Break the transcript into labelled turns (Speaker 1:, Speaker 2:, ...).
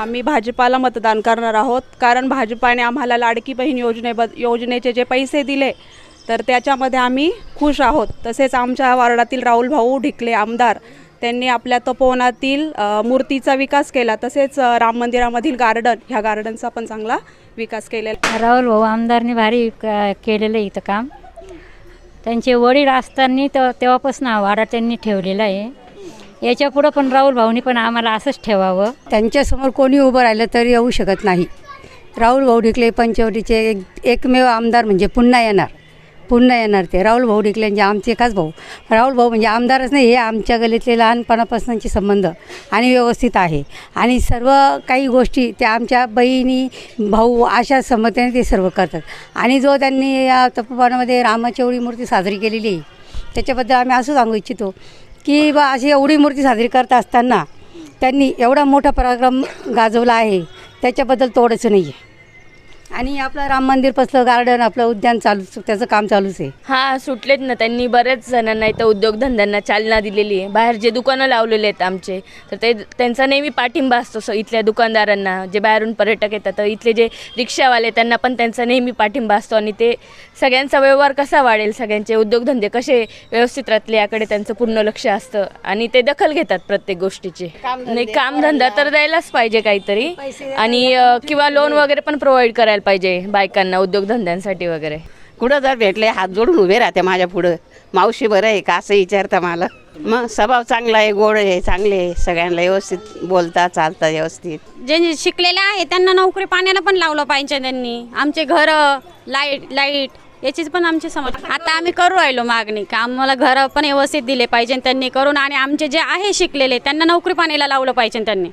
Speaker 1: आम्ही भाजपाला मतदान करणार आहोत. कारण भाजपाने आम्हाला लाडकी बहीण योजने योजनेचे जे पैसे दिले तर त्याच्यामध्ये आम्ही खुश आहोत. तसेच आमच्या वार्डातील राहुल भाऊ ढिकले आमदार त्यांनी आपल्या तपोवनातील मूर्तीचा विकास केला. तसेच राम मंदिरामधील गार्डन ह्या गार्डनचा पण चांगला विकास केलेला
Speaker 2: राहुल भाऊ आमदारने भारी क- केलेलं आहे इथं काम. त्यांचे वडील असताना तर तेव्हापासून हा वाडा त्यांनी ठेवलेला आहे. याच्या पुढं पण राहुल भाऊनी पण आम्हाला असंच ठेवावं.
Speaker 3: त्यांच्यासमोर कोणी उभं राहिलं तरी येऊ शकत नाही. राहुल भाऊ ढिकले पंचवटीचे एक एकमेव आमदार म्हणजे पुन्हा येणार. पुन्हा येणार ते. राहुल भाऊ ढिकले म्हणजे आमचे एकाच भाऊ. राहुल भाऊ म्हणजे आमदारच नाही हे आमच्या गलीतले लहानपणापासूनचे संबंध आणि व्यवस्थित आहे. आणि सर्व काही गोष्टी त्या आमच्या बहिणी भाऊ अशा समतेने ते सर्व करतात. आणि जो त्यांनी या तपोवनामध्ये रामाची मूर्ती साजरी केलेली आहे त्याच्याबद्दल आम्ही असं सांगू इच्छितो की बा अशी एवढी मूर्ती साजरी करत असताना त्यांनी एवढा मोठा पराक्रम गाजवला आहे. त्याच्याबद्दल तोडच नाही आहे आणि आपलं राम मंदिर पसलं गार्डन आपलं उद्यान चालूच त्याचं काम चालूच आहे.
Speaker 4: हा सुटलेत ना त्यांनी बऱ्याच जणांना इथं उद्योगधंद्यांना चालना दिलेली आहे. बाहेर जे दुकानं लावलेले आहेत आमचे तर ते त्यांचा नेहमी पाठिंबा असतो स इथल्या दुकानदारांना जे बाहेरून पर्यटक येतात तर इथले जे रिक्षावाले त्यांना पण त्यांचा नेहमी पाठिंबा असतो. आणि ते सगळ्यांचा व्यवहार कसा वाढेल सगळ्यांचे उद्योगधंदे कसे व्यवस्थित राहतले याकडे त्यांचं पूर्ण लक्ष असतं. आणि ते दखल घेतात प्रत्येक गोष्टीची. नाही कामधंदा तर द्यायलाच पाहिजे काहीतरी. आणि किंवा लोन वगैरे पण प्रोव्हाइड करायला पाहिजे बायकांना उद्योगधंद्यांसाठी वगैरे.
Speaker 5: कुठं जर भेटले हात जोडून उभे राहते माझ्या पुढं. मावशी बरं आहे का असं विचारता मला. मग स्वभाव चांगला आहे गोड आहे चांगले आहे सगळ्यांना व्यवस्थित बोलता चालता व्यवस्थित.
Speaker 6: जे जे शिकलेले आहे त्यांना नोकरी पाण्याला पण लावलं पाहिजे त्यांनी. आमचे घरं लाइट लाइट याचीच पण आमची समज. आता आम्ही करू राहिलो मागणी का आम्हाला घरं पण व्यवस्थित दिले पाहिजे त्यांनी करून. आणि आमचे जे आहे शिकलेले त्यांना नोकरी पाण्याला लावलं पाहिजे त्यांनी.